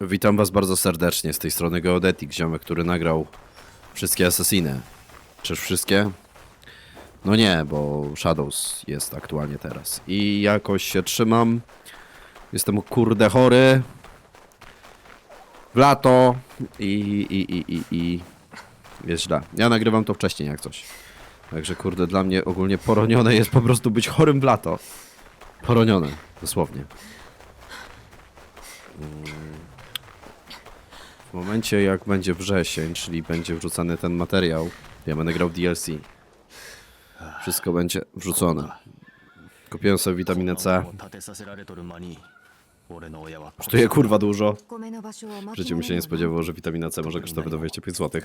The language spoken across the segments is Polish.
Witam was bardzo serdecznie z tej strony Geodetic, ziomek, który nagrał wszystkie Assassiny. Czyż wszystkie? No nie, bo Shadows jest aktualnie teraz. I jakoś się trzymam. Jestem kurde chory. W lato. I, i, i, i, i jest źle. Ja nagrywam to wcześniej jak coś. Także kurde, dla mnie ogólnie poronione jest po prostu być chorym w lato. Poronione, dosłownie. W momencie jak będzie wrzesień, czyli będzie wrzucany ten materiał, ja będę grał DLC. Wszystko będzie wrzucone. Kupiłem sobie witaminę C. Kosztuje kurwa dużo. W życiu mi się nie spodziewało, że witamina C może kosztować do 25 zł.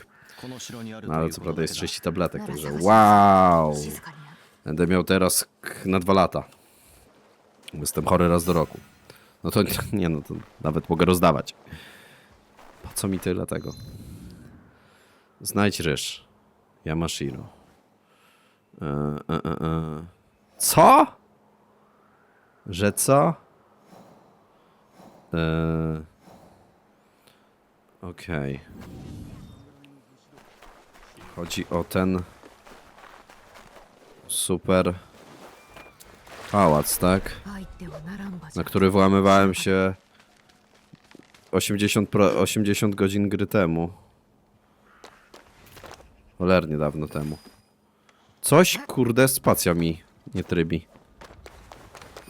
No ale co prawda jest 30 tabletek, także wow! Będę miał teraz na dwa lata. Jestem chory raz do roku. No to nie, no to nawet mogę rozdawać. Po co mi tyle tego? Znajdź ryż. Yamashiro. E, e, e, e. Co? Że co? E... Okej. Okay. Chodzi o ten super pałac, tak? Na który włamywałem się 80, pro, 80 godzin gry temu. Cholernie dawno temu. Coś, kurde, spacja mi nie trybi.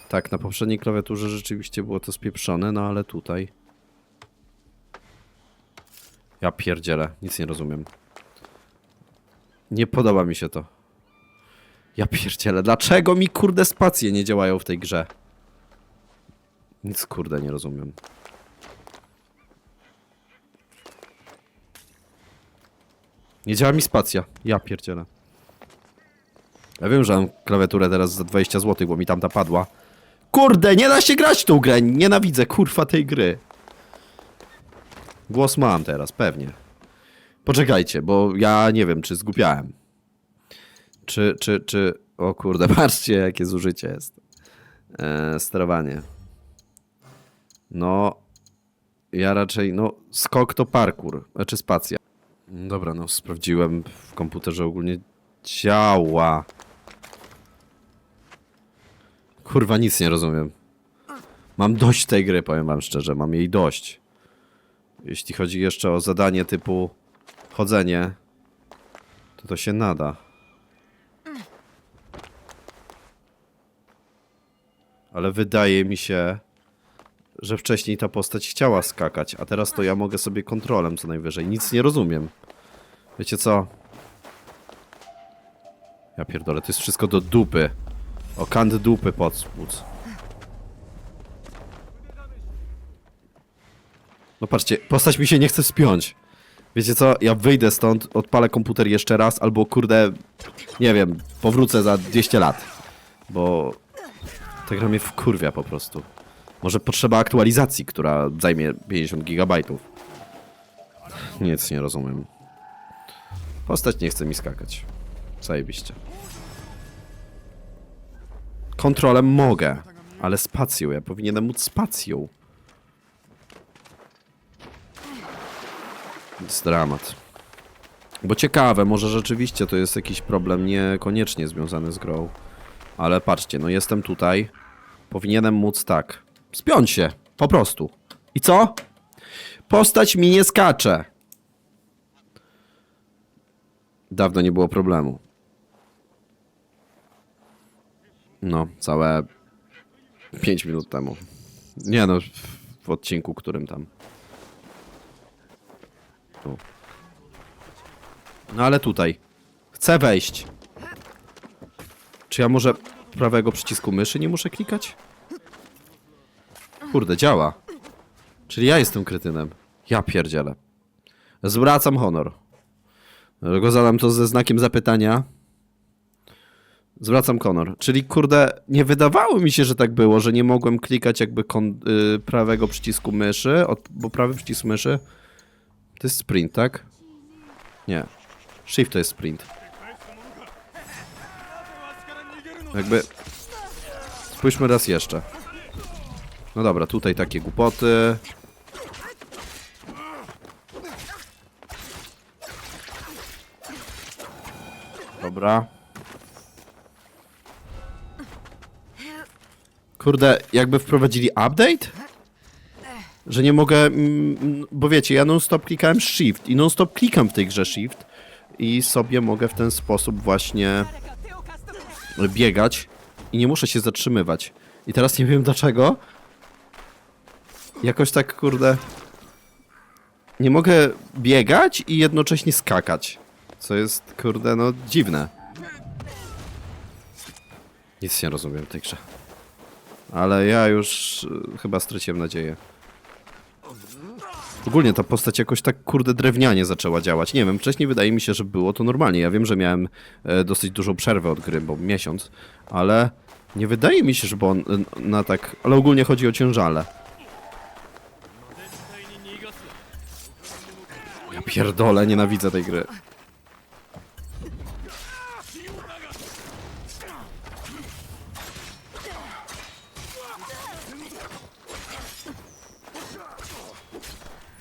Tak, na poprzedniej klawiaturze rzeczywiście było to spieprzone, no ale tutaj... Ja pierdzielę, nic nie rozumiem. Nie podoba mi się to. Ja pierdzielę, dlaczego mi kurde spacje nie działają w tej grze? Nic kurde nie rozumiem. Nie działa mi spacja. Ja pierdzielę. Ja wiem, że mam klawiaturę teraz za 20 zł, bo mi tamta padła. Kurde, nie da się grać w tą grę. Nienawidzę kurwa tej gry. Głos mam teraz, pewnie. Poczekajcie, bo ja nie wiem, czy zgubiałem. Czy, czy, czy... O kurde, patrzcie, jakie zużycie jest. Eee, sterowanie. No, ja raczej, no, skok to parkour, znaczy spacja. Dobra, no, sprawdziłem w komputerze ogólnie działa. Kurwa, nic nie rozumiem. Mam dość tej gry, powiem wam szczerze, mam jej dość. Jeśli chodzi jeszcze o zadanie typu chodzenie, to to się nada. Ale wydaje mi się, że wcześniej ta postać chciała skakać, a teraz to ja mogę sobie kontrolem co najwyżej. Nic nie rozumiem. Wiecie co? Ja pierdolę, to jest wszystko do dupy. O kant dupy podspóc. No patrzcie, postać mi się nie chce spiąć. Wiecie co? Ja wyjdę stąd, odpalę komputer jeszcze raz, albo kurde, nie wiem, powrócę za 200 lat. Bo ta gra mnie wkurwia po prostu. Może potrzeba aktualizacji, która zajmie 50 gigabajtów. Nic nie rozumiem. Postać nie chce mi skakać. Zajebiście. Kontrolem mogę, ale spacją. Ja powinienem móc spacją. Jest dramat. Bo ciekawe, może rzeczywiście to jest jakiś problem niekoniecznie związany z grą. Ale patrzcie, no jestem tutaj. Powinienem móc tak. Spiąć się, po prostu. I co? Postać mi nie skacze. Dawno nie było problemu. No, całe 5 minut temu. Nie no, w- odcinku, którym tam. Tu. No ale tutaj. Chcę wejść. Czy ja może prawego przycisku myszy nie muszę klikać? Kurde, działa. Czyli ja jestem krytynem. Ja pierdzielę. Zwracam honor. Dlatego zadam to ze znakiem zapytania. Zwracam honor. Czyli kurde, nie wydawało mi się, że tak było, że nie mogłem klikać jakby y, prawego przycisku myszy, od, bo prawy przycisk myszy to jest sprint, tak? Nie. Shift to jest sprint. Jakby... Spójrzmy raz jeszcze. No dobra, tutaj takie głupoty. Dobra. Kurde, jakby wprowadzili update? Że nie mogę... Mm, mm, bo wiecie, ja non-stop klikałem shift i non-stop klikam w tej grze shift i sobie mogę w ten sposób właśnie biegać i nie muszę się zatrzymywać. I teraz nie wiem dlaczego, Jakoś tak, kurde, nie mogę biegać i jednocześnie skakać. Co jest, kurde, no dziwne. Nic nie rozumiem w tej grze. Ale ja już y, chyba straciłem nadzieję. Ogólnie ta postać jakoś tak, kurde, drewnianie zaczęła działać. Nie wiem, wcześniej wydaje mi się, że było to normalnie. Ja wiem, że miałem e, dosyć dużą przerwę od gry, bo miesiąc, ale nie wydaje mi się, żeby on e, na tak... Ale ogólnie chodzi o ciężale. Pierdolę, nienawidzę tej gry.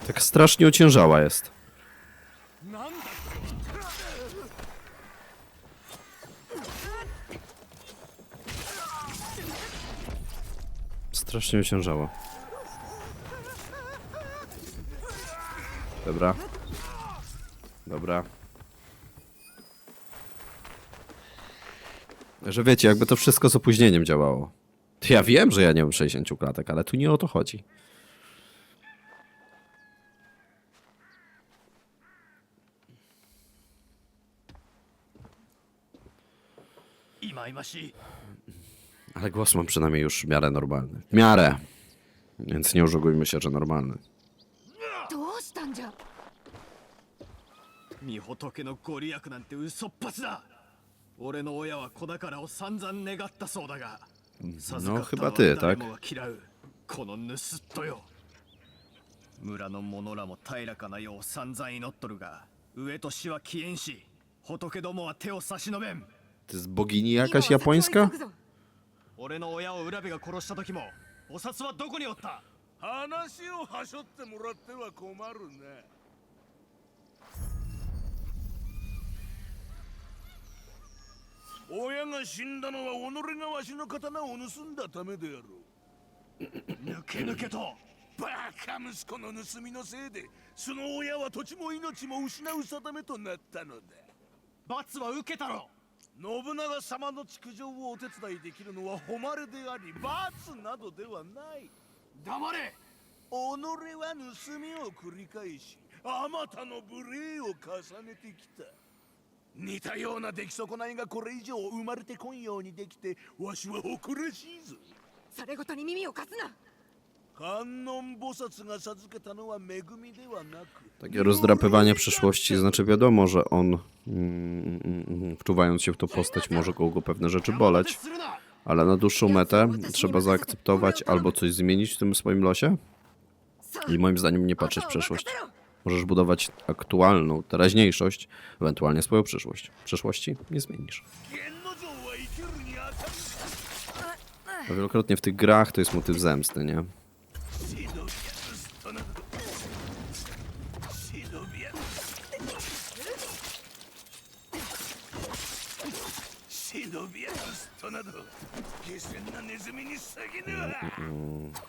Tak strasznie ociężała jest. Strasznie ociężała. Dobra. Dobra. Że wiecie, jakby to wszystko z opóźnieniem działało. Ja wiem, że ja nie mam 60 klatek, ale tu nie o to chodzi. Ale głos mam przynajmniej już w miarę normalny. W miarę! Więc nie oszukujmy się, że normalny. 御仏のご利益なんて嘘っぱちだ。俺の親は子宝を散々願ったそうだが授かった chyba のは ty, 誰 tak? もが嫌うこの盗っ人よ。村の者らも平らかな世を散々祈っとるが上と死は消えんし仏どもは手を差し伸べん。To jest bogini 今 jakaś japońska? 俺の親を浦部が殺した時もお札はどこにおった？話をはしょってもらっては困るね親が死んだのは己がわしの刀を盗んだためであろう。抜け抜けと。バカ息子の盗みのせいでその親は土地も命も失う定めとなったのだ。罰は受けたろ。信長様の築城をお手伝いできるのは誉れであり罰などではない。黙れ。己は盗みを繰り返しあまたの無礼を重ねてきた似たような出来損ないがこれ以上生まれてこんようにできてわしは誇らしいぞそれごとに耳を貸すな 観音菩薩が授けたのは恵みではなく Takie rozdrapywanie przyszłości, znaczy wiadomo, że on mm, mm, mm, wczuwając się w tą postać może kogo pewne rzeczy boleć, するな ale na dłuższą metę trzeba zaakceptować albo coś zmienić w tym swoim losie さあ i moim zdaniem nie patrzeć w 後を任 przeszłość. Możesz budować aktualną teraźniejszość, ewentualnie swoją przyszłość. Przyszłości nie zmienisz. Wielokrotnie w tych grach to jest motyw zemsty, nie? Mm -mm.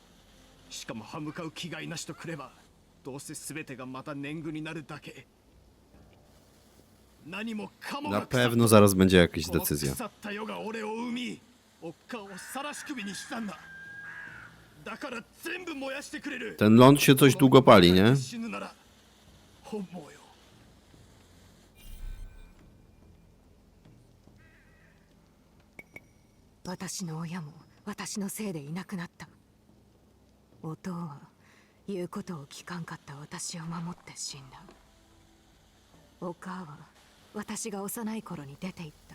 しかも歯向かう気概なしとくればどうせ全てがまた年貢になるだけ何もかも Na pewno zaraz będzie jakaś decyzja. 腐った世が俺を生みおっかを晒し首にしたんだだから全部燃やしてくれる Ten ląd się coś długo pali, nie? 死ぬなら本望よ私の親も私のせいでいなくなったお父は言うことを聞かんかった私を守って死んだお母は私が幼い頃に出て行った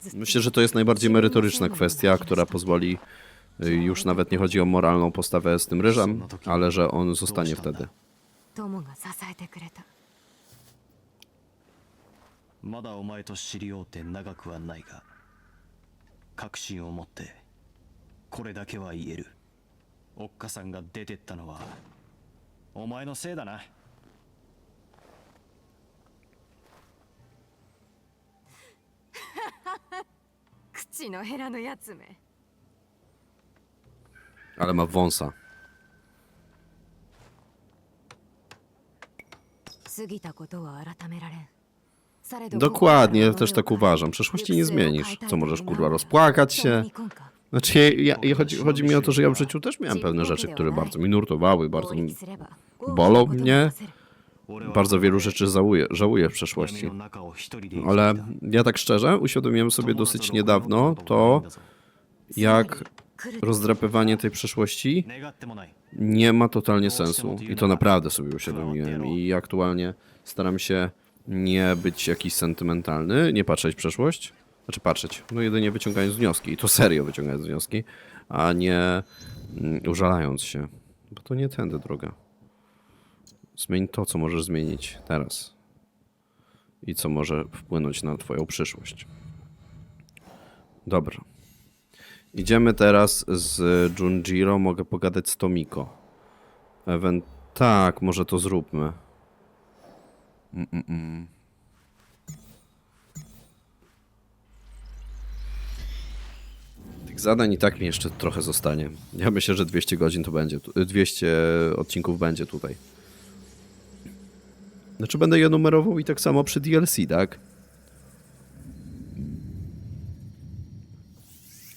ずっと Myślę, że to jest najbardziej merytoryczna kwestia, która pozwoli y, już nawet nie chodzi o moralną postawę z tym ryżem, ale że on zostanie wtedy. 友 お前と知り合うて長くはないが確信を持ってこれだけは言えるおっかさんが出てったのはお前のせいだな口のヘラのやつめ Ale ma wąsa. 過ぎたことは改められんされど Dokładnie, ja 心から też tak uważam. Przeszłości nie 行く末を変え zmienisz. たい Co możesz, と kurwa, 思う rozpłakać 共 się? Znaczy, ja, ja chodzi, chodzi, mi o to, że ja w życiu też miałem pewne rzeczy, które bardzo mi nurtowały, bardzo mi bolą mnie. Bardzo wielu rzeczy żałuję, żałuję w przeszłości. Ale ja tak szczerze uświadomiłem sobie dosyć niedawno to, jak rozdrapywanie tej przeszłości nie ma totalnie sensu. I to naprawdę sobie uświadomiłem. I aktualnie staram się nie być jakiś sentymentalny, nie patrzeć w przeszłość znaczy patrzeć, no jedynie wyciągając wnioski. I to serio wyciągając wnioski, a nie mm, użalając się. Bo to nie tędy droga. Zmień to, co możesz zmienić teraz. I co może wpłynąć na twoją przyszłość. Dobra. Idziemy teraz z Junjiro. Mogę pogadać z Tomiko. Even... Tak, może to zróbmy. Mm-mm-mm. Tych zadań i tak mi jeszcze trochę zostanie. Ja myślę, że 200 godzin to będzie. tu- 200 odcinków będzie tutaj. Znaczy będę je numerował i tak samo przy DLC, tak?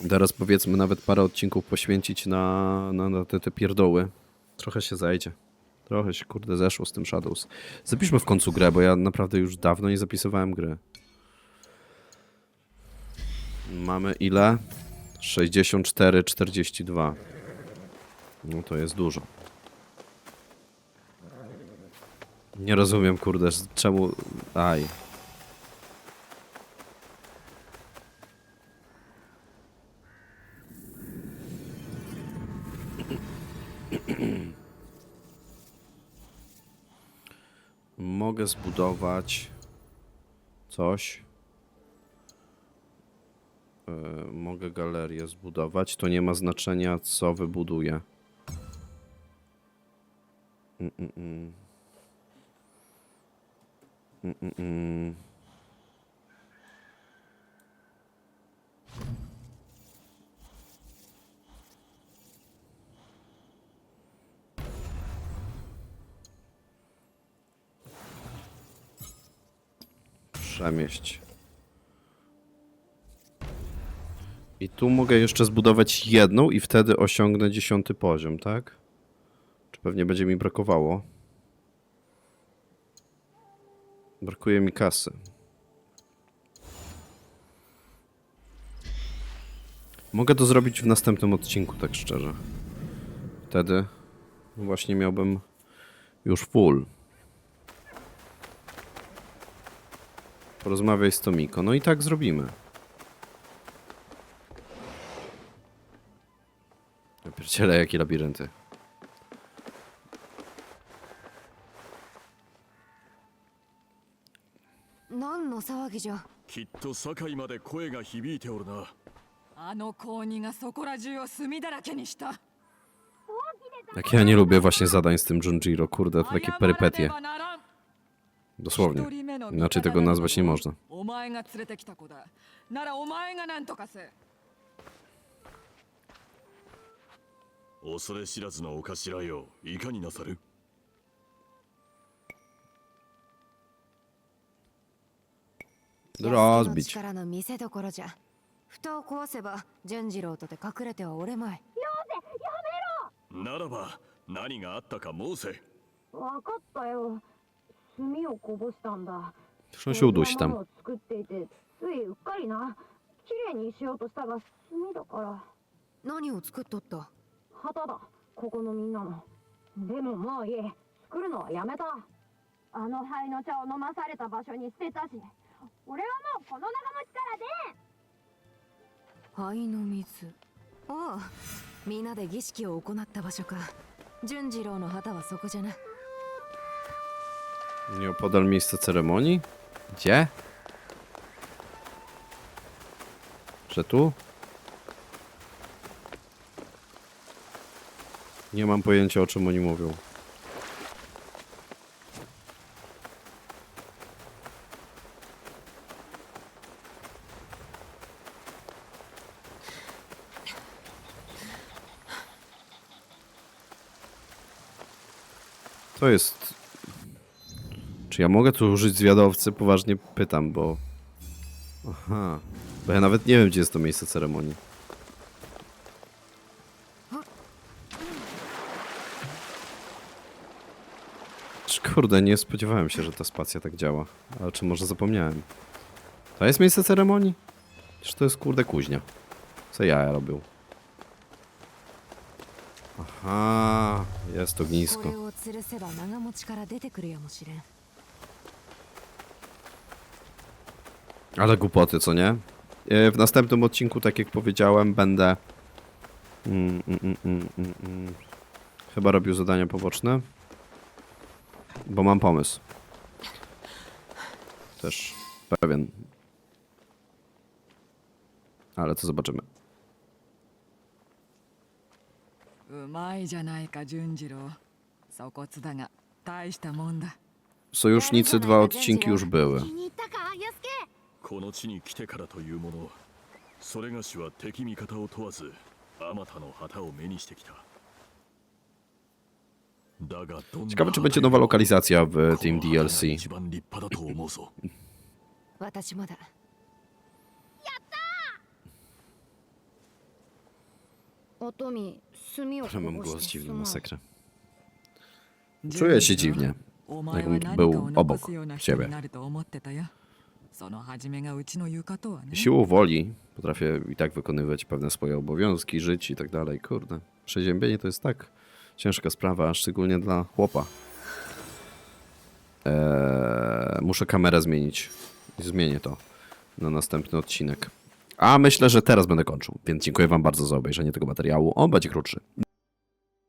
Teraz powiedzmy nawet parę odcinków poświęcić na, na, na te, te pierdoły. Trochę się zajdzie. Trochę się kurde zeszło z tym Shadows. Zapiszmy w końcu grę, bo ja naprawdę już dawno nie zapisywałem gry. Mamy ile? 64, 42. No to jest dużo. Nie rozumiem, kurde, czemu... Aj. Mogę zbudować coś. Galerię zbudować. To nie ma znaczenia, co wybuduję. Mm, mm, mm. Mm, mm, mm. Przemieść. I tu mogę jeszcze zbudować jedną i wtedy osiągnę dziesiąty poziom, tak? Czy pewnie będzie mi brakowało? Brakuje mi kasy. Mogę to zrobić w następnym odcinku, tak szczerze. Wtedy właśnie miałbym już full. Porozmawiaj z Tomiko. No i tak zrobimy. Ja pierdzielę, jakie labirynty. 何の騒ぎじゃきっと堺まで声が響いておるなあの高二がそこら中を墨だらけにした。 Jak ja nie lubię właśnie zadań z tym Junjiro, kurde, to takie 謝らね perypetie. ばならん Dosłownie. 一人目の味方 Inaczej tego nazwać nie można. お前が連れてきた子だ。ならお前が何とかせ。 恐れ知らずのお頭よいかになさる？Rozbić. 力の見せ所じゃ。蓋を壊せば純次郎とて隠れてはおれまい。ならば何があったか申せ。わかったよ。炭をこぼしたんだ.ものを作っていてついうっかりな。綺麗にしようとしたが炭だから。何を作っとった？旗だ。ここのみんなのでももういい。作るのはやめた。あの灰の茶を飲まされた場所に捨てたし。俺はもうこの長持ちからで。灰の水。ああ。みんなで儀式を行った場所か。純次郎の旗はそこじゃな。Nieopodal miejsca ceremonii? Gdzie? Że tu? Nie mam pojęcia o czym oni mówią. To jest czy ja mogę tu użyć zwiadowcy? Poważnie pytam, bo... Aha. Bo ja nawet nie wiem, gdzie jest to miejsce ceremonii. Chociaż kurde, nie spodziewałem się, że ta spacja tak działa. Ale czy może zapomniałem? To jest miejsce ceremonii? Czy to jest kurde kuźnia? Co ja robił? Aha, jest ognisko. Ale głupoty, co nie? E, w następnym odcinku, tak jak powiedziałem, będę... Mm, mm, mm, mm, mm. mm chyba robił zadania poboczne Bo mam pomysł. Też pewien. Ale to zobaczymy. うまいじゃないか純次郎粗骨だが大したもんだ Sojusznicy dwa odcinki już były. 気に入ったか安介この地に来てからというものそれがしは敵味方を問わずあまたの旗を目にしてきただがどんな Ciekawe, czy będzie nowa lokalizacja w Team DLC. Ale mam głos dziwny, masakra. Czuję się dziwnie, jakbym był obok ciebie. Siłą woli potrafię i tak wykonywać pewne swoje obowiązki, żyć i tak dalej. Kurde, przeziębienie to jest tak ciężka sprawa, szczególnie dla chłopa. Eee, muszę kamerę zmienić. Zmienię to na następny odcinek. A myślę, że teraz będę kończył. Więc dziękuję Wam bardzo za obejrzenie tego materiału. On będzie krótszy.